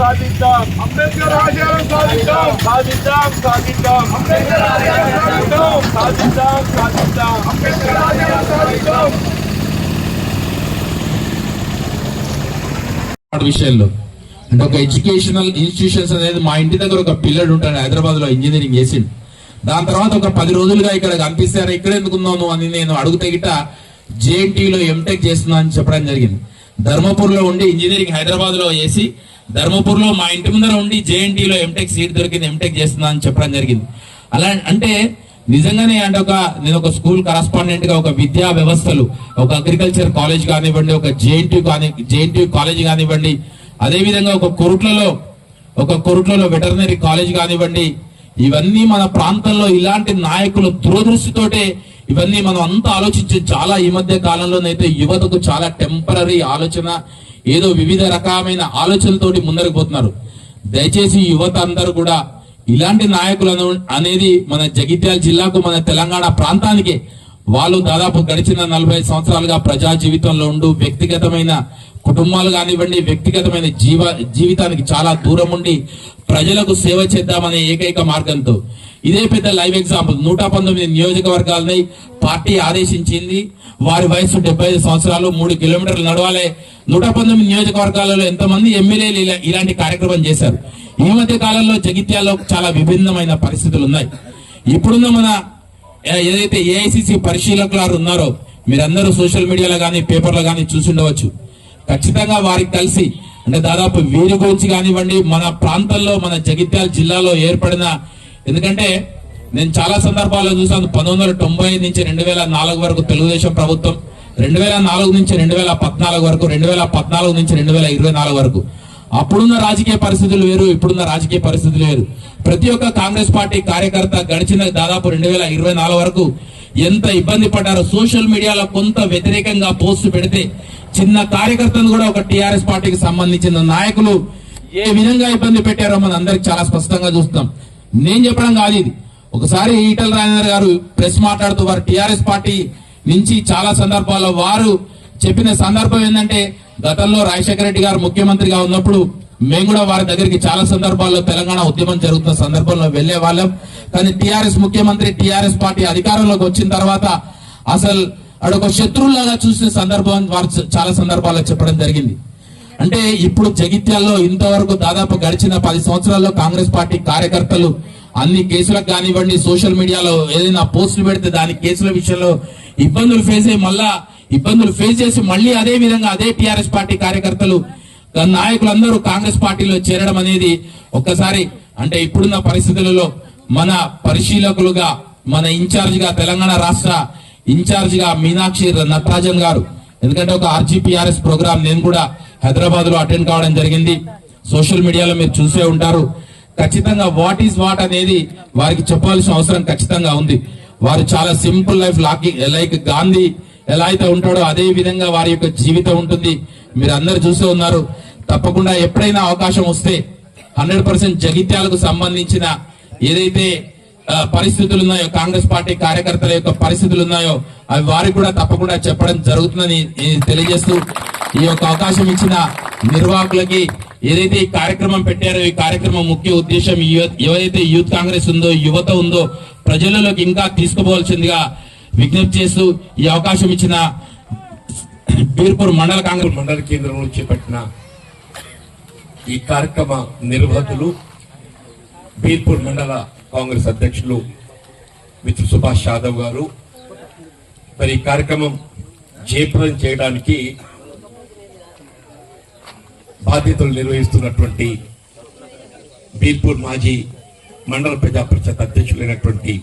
సాధిద్దాం. అంబేద్కర్ ఆశయాలను సాధిద్దాం. సాధిద్దాం సాధిద్దాం. అంబేద్కర్ ఆశయాలను సాధిద్దాం. సాధిద్దాం సాధిద్దాం. అంబేద్కర్ ఆశయాలను సాధిద్దాం. విషయంలో. అంటే ఒక ఎడ్యుకేషనల్ ఇన్స్టిట్యూషన్స్ అనేది మా ఇంటి దగ్గర ఒక పిల్లడు ఉంటాడు హైదరాబాద్లో ఇంజనీరింగ్ చేసిండు. దాని తర్వాత ఒక పది రోజులుగా ఇక్కడ కనిపిస్తారా ఇక్కడ ఎందుకు ఉన్నావు నువ్వు? అని నేను అడుగుతే గిట్ట జేఎన్టీలో ఎంటెక్ చేస్తున్నా అని చెప్పడం జరిగింది. ధర్మపూర్లో ఉండి ఇంజనీరింగ్ హైదరాబాద్లో చేసి ధర్మపూర్లో మా ఇంటి ముందర ఉండి జేఎన్టీలో ఎంటెక్ సీట్ దొరికింది ఎంటెక్ చేస్తున్నా అని చెప్పడం జరిగింది. అలా అంటే నిజంగానే అంటే ఒక నేను ఒక స్కూల్ కరస్పాండెంట్గా ఒక విద్యా వ్యవస్థలు ఒక అగ్రికల్చర్ కాలేజ్ కానివ్వండి ఒక జేఎన్టీ కాని జేఎన్టీ కాలేజ్ కానివ్వండి అదేవిధంగా ఒక కొరుట్లలో ఒక కొరుట్లలో వెటర్నరీ కాలేజ్ కానివ్వండి ఇవన్నీ మన ప్రాంతంలో ఇలాంటి నాయకులు దూరదృష్టితోటే ఇవన్నీ మనం అంతా ఆలోచించి చాలా ఈ మధ్య కాలంలోనైతే యువతకు చాలా టెంపరీ ఆలోచన ఏదో వివిధ రకమైన ఆలోచనలతోటి ముందరకు పోతున్నారు. దయచేసి యువత అందరూ కూడా ఇలాంటి నాయకులను అనేది మన జగిత్యాల జిల్లాకు మన తెలంగాణ ప్రాంతానికి వాళ్ళు దాదాపు గడిచిన నలభై సంవత్సరాలుగా ప్రజా జీవితంలో ఉండు వ్యక్తిగతమైన కుటుంబాలు కానివ్వండి వ్యక్తిగతమైన జీవ జీవితానికి చాలా దూరం ఉండి ప్రజలకు సేవ చేద్దామనే ఏకైక మార్గంతో. ఇదే పెద్ద లైవ్ ఎగ్జాంపుల్. నూట పంతొమ్మిది నియోజకవర్గాలని పార్టీ ఆదేశించింది. వారి వయసు డెబ్బై ఐదు సంవత్సరాలు మూడు కిలోమీటర్లు నడవాలి. నూట పంతొమ్మిది నియోజకవర్గాలలో ఎంతమంది ఎమ్మెల్యేలు ఇలా- ఇలాంటి కార్యక్రమం చేశారు? ఈ మధ్య కాలంలో జగిత్యాల్లో చాలా విభిన్నమైన పరిస్థితులు ఉన్నాయి. ఇప్పుడున్న మన ఏదైతే ఏఐసిసి పరిశీలకులు ఉన్నారో మీరందరూ సోషల్ మీడియాలో కానీ పేపర్లో కానీ చూసి ఉండవచ్చు ఖచ్చితంగా వారికి కలిసి అంటే దాదాపు వీరి గురించి కానివ్వండి మన ప్రాంతంలో మన జగిత్యాల జిల్లాలో ఏర్పడిన ఎందుకంటే నేను చాలా సందర్భాల్లో చూసాను పంతొమ్మిది వందల తొంభై ఐదు నుంచి రెండు వేల నాలుగు వరకు తెలుగుదేశం ప్రభుత్వం రెండు వేల నాలుగు నుంచి రెండు వేల పద్నాలుగు వరకు రెండు వేల పద్నాలుగు నుంచి రెండు వేల ఇరవై నాలుగు వరకు. అప్పుడున్న రాజకీయ పరిస్థితులు వేరు ఇప్పుడున్న రాజకీయ పరిస్థితులు వేరు. ప్రతి ఒక్క కాంగ్రెస్ పార్టీ కార్యకర్త గడిచిన దాదాపు రెండు వేల ఇరవై నాలుగు వరకు ఎంత ఇబ్బంది పడ్డారో సోషల్ మీడియాలో కొంత వ్యతిరేకంగా పోస్ట్ పెడితే చిన్న కార్యకర్తను కూడా ఒక టిఆర్ఎస్ పార్టీకి సంబంధించిన నాయకులు ఏ విధంగా ఇబ్బంది పెట్టారో మన అందరికి చాలా స్పష్టంగా చూస్తాం. నేను చెప్పడం కాదు ఇది. ఒకసారి ఈటల రాజేందర్ గారు ప్రెస్ మాట్లాడుతూ వారు టిఆర్ఎస్ పార్టీ నుంచి చాలా సందర్భాల్లో వారు చెప్పిన సందర్భం ఏంటంటే గతంలో రాజశేఖర రెడ్డి గారు ముఖ్యమంత్రిగా ఉన్నప్పుడు మేము కూడా వారి దగ్గరికి చాలా సందర్భాల్లో తెలంగాణ ఉద్యమం జరుగుతున్న సందర్భంలో వెళ్ళే వాళ్ళం. కానీ టిఆర్ఎస్ ముఖ్యమంత్రి టిఆర్ఎస్ పార్టీ అధికారంలోకి వచ్చిన తర్వాత అసలు అడొక శత్రువులాగా చూసిన సందర్భం వారు చాలా సందర్భాల్లో చెప్పడం జరిగింది. అంటే ఇప్పుడు జగిత్యాల్లో ఇంతవరకు దాదాపు గడిచిన పది సంవత్సరాల్లో కాంగ్రెస్ పార్టీ కార్యకర్తలు అన్ని కేసులకు కానివ్వండి సోషల్ మీడియాలో ఏదైనా పోస్టులు పెడితే దాని కేసుల విషయంలో ఇబ్బందులు ఫేస్ అయ్యి మళ్ళా ఇబ్బందులు ఫేస్ చేసి మళ్ళీ అదే విధంగా అదే టిఆర్ఎస్ పార్టీ కార్యకర్తలు నాయకులందరూ కాంగ్రెస్ పార్టీలో చేరడం అనేది ఒక్కసారి అంటే ఇప్పుడున్న పరిస్థితులలో మన పరిశీలకులుగా మన ఇన్ఛార్జ్గా తెలంగాణ రాష్ట్ర ఇన్ఛార్జిగా మీనాక్షి నటరాజన్ గారు. ఎందుకంటే ఒక ఆర్జీపీఆర్ఎస్ ప్రోగ్రామ్ నేను కూడా హైదరాబాద్లో అటెండ్ కావడం జరిగింది. సోషల్ మీడియాలో మీరు చూసే ఉంటారు. ఖచ్చితంగా వాట్ ఈస్ వాట్ అనేది వారికి చెప్పాల్సిన అవసరం ఖచ్చితంగా ఉంది. వారు చాలా సింపుల్ లైఫ్ లాకి లైక్ గాంధీ ఎలా అయితే ఉంటాడో అదే విధంగా వారి యొక్క జీవితం ఉంటుంది. మీరు అందరు చూసే ఉన్నారు. తప్పకుండా ఎప్పుడైనా అవకాశం వస్తే హండ్రెడ్ పర్సెంట్ జగిత్యాలకు సంబంధించిన ఏదైతే పరిస్థితులు ఉన్నాయో కాంగ్రెస్ పార్టీ కార్యకర్తల యొక్క పరిస్థితులు ఉన్నాయో అవి వారికి కూడా తప్పకుండా చెప్పడం జరుగుతుందని తెలియజేస్తూ ఈ యొక్క అవకాశం ఇచ్చిన నిర్వాహకులకి ఏదైతే ఈ కార్యక్రమం పెట్టారో ఈ కార్యక్రమం ముఖ్య ఉద్దేశం ఏదైతే యూత్ కాంగ్రెస్ ఉందో యువత ఉందో ప్రజలలోకి ఇంకా తీసుకుపోవాల్సిందిగా విజ్ఞప్తి చేస్తూ ఈ అవకాశం ఇచ్చిన బీర్పూర్ మండల కాంగ్రెస్ మండల కేంద్రంలో చేపట్టిన ఈ కార్యక్రమ నిర్వాహకులు బీర్పూర్ మండల కాంగ్రెస్ అధ్యక్షులు మిత్రు సుభాష్ యాదవ్ గారు. మరి ఈ కార్యక్రమం జయప్రదం చేయడానికి బాధ్యతలు నిర్వహిస్తున్నటువంటి బీర్పూర్ మాజీ మండల ప్రజా పరిషత్ అధ్యక్షులైనటువంటి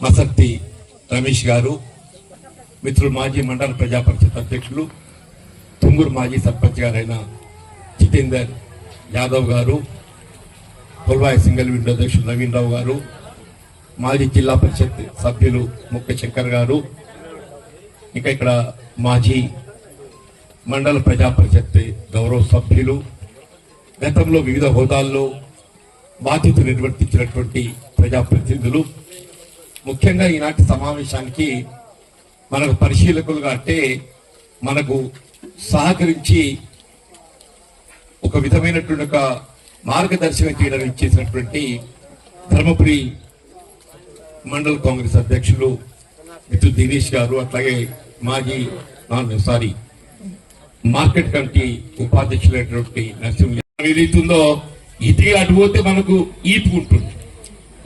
మసక్తి రమేష్ గారు మిత్రులు మాజీ మండల ప్రజా పరిషత్ అధ్యక్షులు తుంగూరు మాజీ సర్పంచ్ గారైన జితేందర్ యాదవ్ గారు కొల్వాయి సింగల్ విండో అధ్యక్షులు నవీన్ రావు గారు మాజీ జిల్లా పరిషత్ సభ్యులు ముక్క శంకర్ గారు ఇంకా ఇక్కడ మాజీ మండల ప్రజా పరిషత్ గౌరవ సభ్యులు గతంలో వివిధ హోదాల్లో బాధ్యతలు నిర్వర్తించినటువంటి ప్రజాప్రతినిధులు ముఖ్యంగా ఈనాటి సమావేశానికి మనకు పరిశీలకులుగా అంటే మనకు సహకరించి ఒక విధమైనటువంటి ఒక మార్గదర్శనం చేయడానికి చేసినటువంటి ధర్మపురి మండల కాంగ్రెస్ అధ్యక్షులు మిత్రు దినేష్ గారు అట్లాగే మాజీ సారీ మార్కెట్ కమిటీ ఉపాధ్యక్షులైనటువంటి నరసింహ ఏదైతుందో ఇది అటు పోతే మనకు ఈపు ఉంటుంది.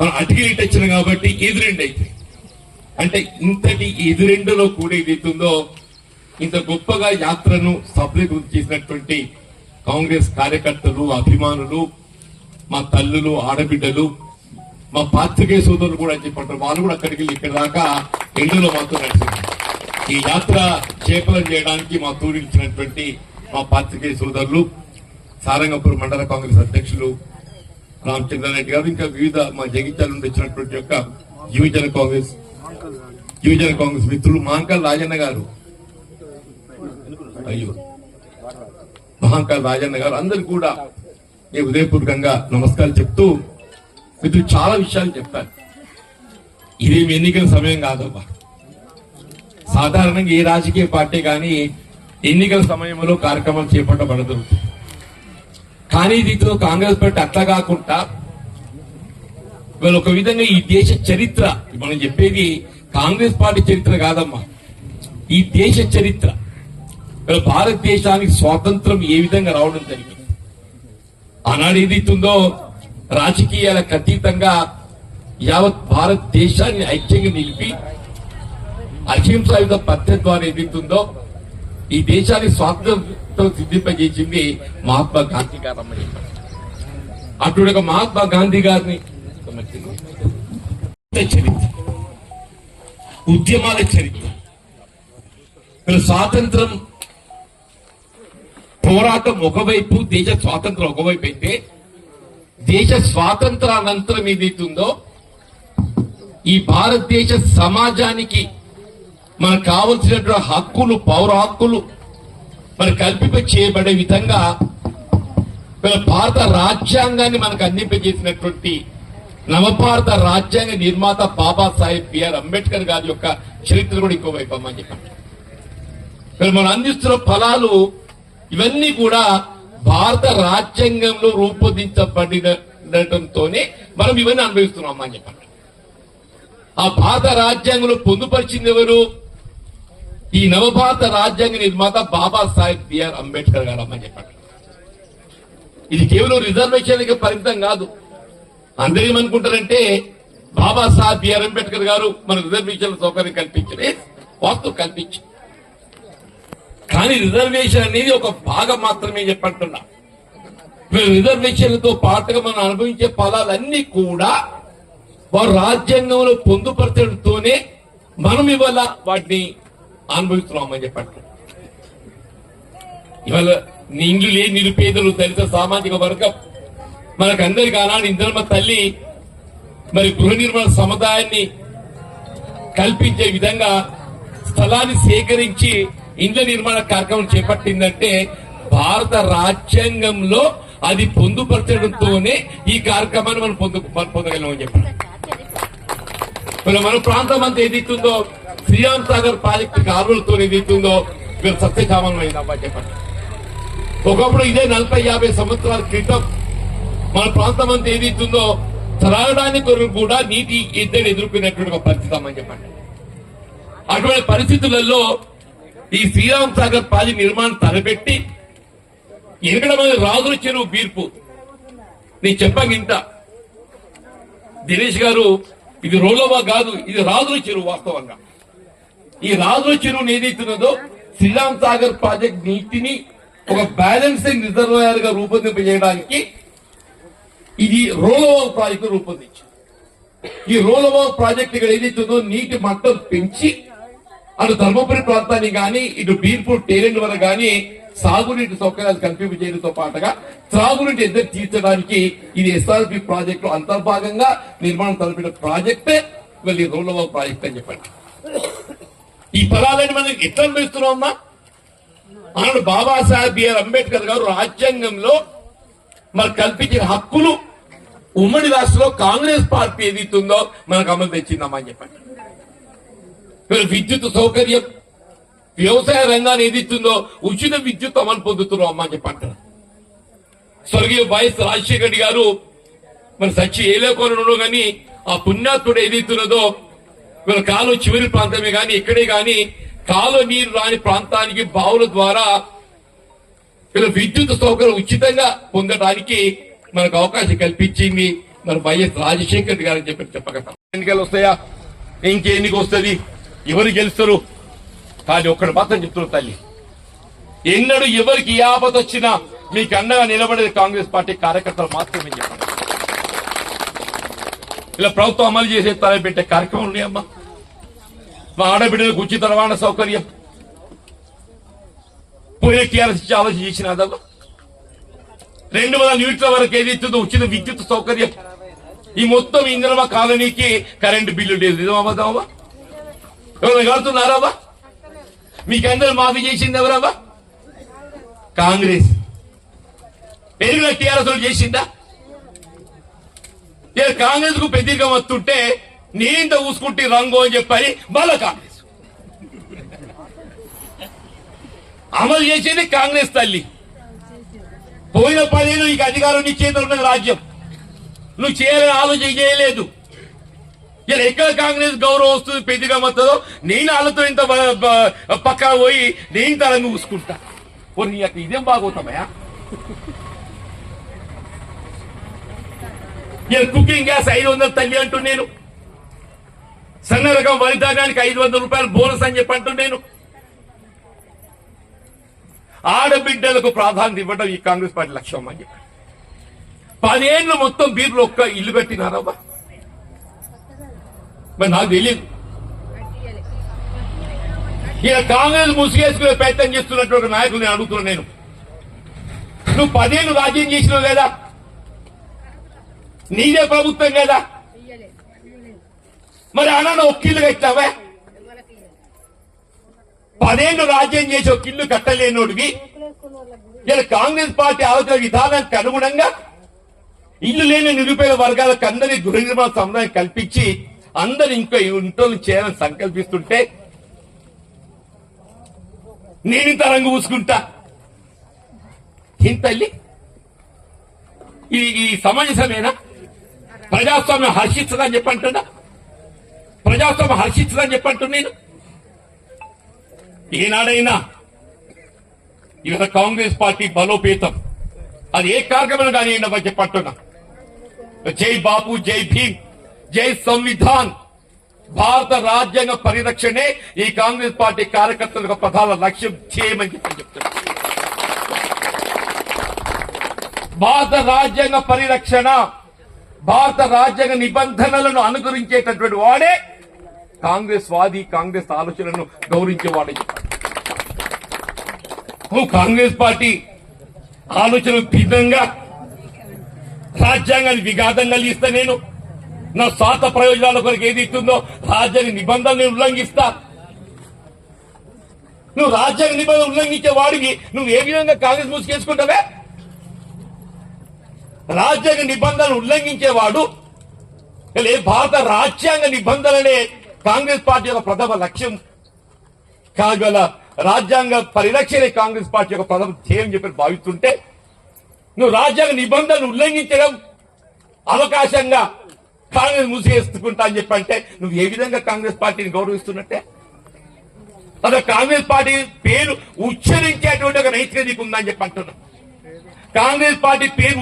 మనం అటుకి ఇటు వచ్చిన కాబట్టి ఎదురెండు అయితే. అంటే ఇంతటి ఎదురెండులో కూడా ఏదైతుందో ఇంత గొప్పగా యాత్రను సఫలీకృతం చేసినటువంటి కాంగ్రెస్ కార్యకర్తలు అభిమానులు మా తల్లులు ఆడబిడ్డలు మా పాత్రికేయ సోదరులు కూడా చెప్పంటారు వాళ్ళు కూడా అక్కడికి వెళ్ళి ఇక్కడ దాకా ఎండులో మాతో నడిచింది ఈ యాత్ర చేపలం చేయడానికి మా తూరించినటువంటి మా పాత్రికేయ సోదరులు సారంగపూర్ మండల కాంగ్రెస్ అధ్యక్షులు రామచంద్రారెడ్డి గారు ఇంకా వివిధ మా జగిత్యాల నుండి వచ్చినటువంటి యొక్క యువజన కాంగ్రెస్ యువజన కాంగ్రెస్ మిత్రులు మాంకల్ రాజన్న గారు. అయ్యో. మహంకాల్ రాజన్న గారు అందరు కూడా నేను ఉదయపూర్వకంగా నమస్కారం చెప్తూ మిత్రులు చాలా విషయాలు చెప్తారు ఇదేం ఎన్నికల సమయం కాదబ్బా. సాధారణంగా ఏ రాజకీయ పార్టీ కానీ ఎన్నికల సమయంలో కార్యక్రమాలు చేపట్టబడదు. కానీ దీంతో కాంగ్రెస్ పార్టీ అట్లా కాకుండా ఇవాళ ఒక విధంగా ఈ దేశ చరిత్ర మనం చెప్పేది కాంగ్రెస్ పార్టీ చరిత్ర కాదమ్మా. ఈ దేశ చరిత్ర ఇవాళ భారతదేశానికి స్వాతంత్రం ఏ విధంగా రావడం జరిగింది ఆనాడు ఏదైతుందో రాజకీయాలకు అతీతంగా యావత్ భారతదేశాన్ని ఐక్యంగా నిలిపి అహింసాయుధ పద్ధతి ద్వారా ఏదైతుందో ఈ దేశాన్ని స్వాతంత్రం సిద్ధింపజేసింది మహాత్మా గాంధీ గారు అమ్మ చెప్పారు. ఒక మహాత్మా గాంధీ గారిని చరిత్ర ఉద్యమాల చరిత్ర స్వాతంత్రం పోరాటం ఒకవైపు దేశ స్వాతంత్రం ఒకవైపు అయితే దేశ స్వాతంత్రానంతరం ఏదైతుందో ఈ భారతదేశ సమాజానికి మనకు కావలసినటువంటి హక్కులు పౌర హక్కులు మరి కల్పింప చేయబడే విధంగా భారత రాజ్యాంగాన్ని మనకు అందింపజేసినటువంటి నవభారత రాజ్యాంగ నిర్మాత బాబాసాహెబ్ బిఆర్ అంబేద్కర్ గారి యొక్క చరిత్ర కూడా ఇంకోవైపు అమ్మని చెప్పండి. మనం అందిస్తున్న ఫలాలు ఇవన్నీ కూడా భారత రాజ్యాంగంలో రూపొందించబడినటంతోనే మనం ఇవన్నీ అనుభవిస్తున్నాం అని చెప్పండి. ఆ భారత రాజ్యాంగంలో పొందుపరిచింది ఎవరు? ఈ నవభారత రాజ్యాంగ నిర్మాత బాబాసాహెబ్ బిఆర్ అంబేద్కర్ గారు అమ్మని చెప్పండి. ఇది కేవలం రిజర్వేషన్కి పరిమితం కాదు. అందరూ ఏమనుకుంటారంటే బాబాసాహెబ్ బిఆర్ అంబేద్కర్ గారు మన రిజర్వేషన్ సౌకర్యం కల్పించలే వాస్తు కల్పించారు కానీ రిజర్వేషన్ అనేది ఒక భాగం మాత్రమే చెప్పంటున్నా. రిజర్వేషన్లతో పాటుగా మనం అనుభవించే పదాలన్నీ కూడా వారు రాజ్యాంగంలో పొందుపరచడంతోనే మనం ఇవాళ వాటిని అనుభవిస్తున్నామని చెప్పండి ఇవాళ నిండ్లు లేని నిరుపేదలు దళిత సామాజిక వర్గం మనకందరికి ఆనాడు ఇంద్రమ్మ తల్లి మరి గృహ నిర్మాణ సముదాయాన్ని కల్పించే విధంగా స్థలాన్ని సేకరించి ఇండ్ల నిర్మాణ కార్యక్రమం చేపట్టిందంటే భారత రాజ్యాంగంలో అది పొందుపరచడంతోనే ఈ కార్యక్రమాన్ని మనం పొందు పొందగలమని చెప్పారు. మన ప్రాంతం అంతా ఏదైతుందో శ్రీరామ్ సాగర్ ప్రాజెక్టు కాలువలతో ఏదైతుందో మీరు సత్యకామమైందమ్మా చెప్పండి ఒకప్పుడు ఇదే నలభై యాభై సంవత్సరాల క్రితం మన ప్రాంతం అంతా ఏదైతుందో త్రాగడానికి కొరకు కూడా నీటి ఇద్దరు ఎదుర్కొనేటువంటి ఒక పరిస్థితి అమ్మని చెప్పండి అటువంటి పరిస్థితులలో ఈ శ్రీరామ్ సాగర్ ప్రాజెక్ట్ నిర్మాణం తలపెట్టి ఎనిమిది మంది రాజుల చెరువు బీర్పు. నేను చెప్పాను ఇంత. దినేష్ గారు ఇది రోలోవా కాదు ఇది రాజుల చెరువు వాస్తవంగా. ఈ రాజుల చెరువు ఏదైతున్నదో శ్రీరామ్ సాగర్ ప్రాజెక్ట్ నీటిని ఒక బ్యాలెన్సింగ్ రిజర్వాయర్గా రూపొందింపజేయడానికి ఇది రోలోవా ప్రాజెక్టు రూపొందించింది. ఈ రోలోవా ప్రాజెక్ట్ ఇక్కడ ఏదైతుందో నీటి మట్టం పెంచి అటు ధర్మపురి ప్రాంతాన్ని కానీ ఇటు బీర్పూర్ టేరెంట్ వరకు కానీ సాగునీటి సౌకర్యాలు కల్పింపజేయడంతో పాటుగా త్రాగునీటి ఎద్దరు తీర్చడానికి ఇది ఎస్ఆర్పి ప్రాజెక్టు అంతర్భాగంగా నిర్మాణం తలపిన ప్రాజెక్టే వెళ్ళి రోలవా ప్రాజెక్ట్ అని చెప్పండి. ఈ ఫలాలని మనం ఎట్లా అనుభవిస్తున్నాం అమ్మా? ఆనాడు బాబాసాహెబ్ బిఆర్ అంబేద్కర్ గారు రాజ్యాంగంలో మరి కల్పించిన హక్కులు ఉమ్మడి రాష్ట్రంలో కాంగ్రెస్ పార్టీ ఏదైతుందో మనకు అమలు తెచ్చిందమ్మా అని చెప్పండి. విద్యుత్ సౌకర్యం వ్యవసాయ రంగాన్ని ఏదిస్తుందో ఉచిత విద్యుత్ అమలు పొందుతున్నాం అమ్మా అని చెప్పంటారు స్వర్గీయ వైఎస్ రాజశేఖర రెడ్డి గారు మరి సచ్చి ఏలేకోనలో కానీ ఆ పుణ్యాత్ముడు ఏదైతున్నదో వీళ్ళ కాలు చివరి ప్రాంతమే కానీ ఇక్కడే కానీ కాలువ నీరు రాని ప్రాంతానికి బావుల ద్వారా వీళ్ళ విద్యుత్ సౌకర్యం ఉచితంగా పొందడానికి మనకు అవకాశం కల్పించింది మన వైఎస్ రాజశేఖర్ రెడ్డి గారు అని చెప్పి చెప్పగలం ఎన్నికలు వస్తాయా? ఇంకే ఎన్నిక వస్తుంది? ఎవరు గెలుస్తారు? కానీ ఒక్కడు మాత్రం చెప్తున్నారు తల్లి. ఎన్నడూ ఎవరికి ఏ ఆపద వచ్చినా మీకు అండగా నిలబడేది కాంగ్రెస్ పార్టీ కార్యకర్తలు మాత్రమే చెప్పండి. ఇలా ప్రభుత్వం అమలు చేసే తలపెట్టే కార్యక్రమం ఉన్నాయమ్మా. మా ఆడబిడ్డలకు ఉచిత రవాణా సౌకర్యం. పోయే టీఆర్ఎస్ ఆలోచన చేసిన రెండు వందల యూనిట్ల వరకు ఏదైతుందో ఉచిత విద్యుత్ సౌకర్యం. ఈ మొత్తం ఇంద్రమ కాలనీకి కరెంటు బిల్లు లేదు. నిజమా ఎవరు కడుతున్నారావా మీకందరూ మాఫీ చేసింది ఎవరవ్వా కాంగ్రెస్. పెరిగిన టీఆర్ఎస్ చేసిందా? కాంగ్రెస్కు పెద్దగా వస్తుంటే నేంత ఊసుకుంటే రంగు అని చెప్పని మళ్ళా కాంగ్రెస్. అమలు చేసేది కాంగ్రెస్ తల్లి. పోయిన పదేళ్ళు నీకు అధికారం నీ చేతులు ఉన్నది రాజ్యం. నువ్వు చేయాలని ఆలోచన చేయలేదు. ఇలా ఎక్కడ కాంగ్రెస్ గౌరవం వస్తుంది పెద్దగా వస్తుందో నేను వాళ్ళతో ఇంత పక్క పోయి నేను తరంగా చూసుకుంటా పోనీ నీ యొక్క ఇదేం బాగోతామయ్యా? నేను కుకింగ్ గ్యాస్ ఐదు వందలు తల్లి అంటూ నేను సన్న రకం వరిధాన్యానికి ఐదు వందల రూపాయలు బోనస్ అని చెప్పి అంటూ నేను ఆడబిడ్డలకు ప్రాధాన్యత ఇవ్వడం ఈ కాంగ్రెస్ పార్టీ లక్ష్యం అని చెప్పి. పదేళ్ళు మొత్తం బీర్లు ఒక్క ఇల్లు కట్టినారబ్బా. మరి నాకు తెలియదు ఇలా కాంగ్రెస్ ముసిగేసుకునే ప్రయత్నం చేస్తున్నటువంటి నాయకులు నేను అడుగుతున్నా నేను. నువ్వు పదేళ్ళు రాజ్యం చేసినావు లేదా నీదే ప్రభుత్వం కదా? మరి అన్న ఒక్కిళ్ళు కట్టావా పదేళ్ళు రాజ్యం చేసి ఒక ఇల్లు కట్టలేనోడివి. ఇలా కాంగ్రెస్ పార్టీ ఆలోచన విధానానికి అనుగుణంగా ఇల్లు లేని నిరుపేద వర్గాలకు అందరి గృహ నిర్మాణ సముదాయం కల్పించి అందరు ఇంకో ఇంట్లో చేయాలని సంకల్పిస్తుంటే నేను ఇంత రంగు పూసుకుంటా. ఇంతల్లి ఈ సమంజసమేనా ప్రజాస్వామ్యం హర్షిస్తుందని చెప్పంటున్నా? ప్రజాస్వామ్యం హర్షిస్తుందని చెప్పంటున్నా నేను? ఏనాడైనా ఇవాళ కాంగ్రెస్ పార్టీ బలోపేతం. అది ఏ కార్యక్రమం కానీ చెప్పంటున్నా. జై బాబు జై భీమ్. జై సంవిధాన్. భారత రాజ్యాంగ పరిరక్షణే ఈ కాంగ్రెస్ పార్టీ కార్యకర్తలకు ప్రధాన లక్ష్యం చేయమని చెప్పి భారత రాజ్యాంగ పరిరక్షణ భారత రాజ్యాంగ నిబంధనలను అనుకరించేటటువంటి వాడే కాంగ్రెస్ వాది కాంగ్రెస్ ఆలోచనలను గౌరవించేవాడే నువ్వు కాంగ్రెస్ పార్టీ ఆలోచన భిన్నంగా రాజ్యాంగాన్ని విఘాతం కలిగిస్తా నేను. నా స్వార్థ ప్రయోజనాల కొరకు ఏది ఇస్తుందో రాజ్యాంగ నిబంధనలు ఉల్లంఘిస్తా. నువ్వు రాజ్యాంగ నిబంధన ఉల్లంఘించే వాడికి నువ్వు ఏ విధంగా కాంగ్రెస్ మూసుకేసుకుంటావే రాజ్యాంగ నిబంధనలు ఉల్లంఘించేవాడు లే భారత రాజ్యాంగ నిబంధనలే కాంగ్రెస్ పార్టీ యొక్క ప్రథమ లక్ష్యం. కాగల రాజ్యాంగ పరిరక్షణే కాంగ్రెస్ పార్టీ యొక్క ప్రథమ ధ్యేయం చెప్పి భావిస్తుంటే నువ్వు రాజ్యాంగ నిబంధనలు ఉల్లంఘించడం అవకాశంగా కాంగ్రెస్ మూసివేసుకుంటా అని చెప్పి అంటే నువ్వు ఏ విధంగా కాంగ్రెస్ పార్టీని గౌరవిస్తున్నట్టే? అసలు కాంగ్రెస్ పార్టీ పేరు ఉచ్చరించేటువంటి ఒక నైతిక నీకు ఉందని చెప్పి అంటున్నావు కాంగ్రెస్ పార్టీ పేరు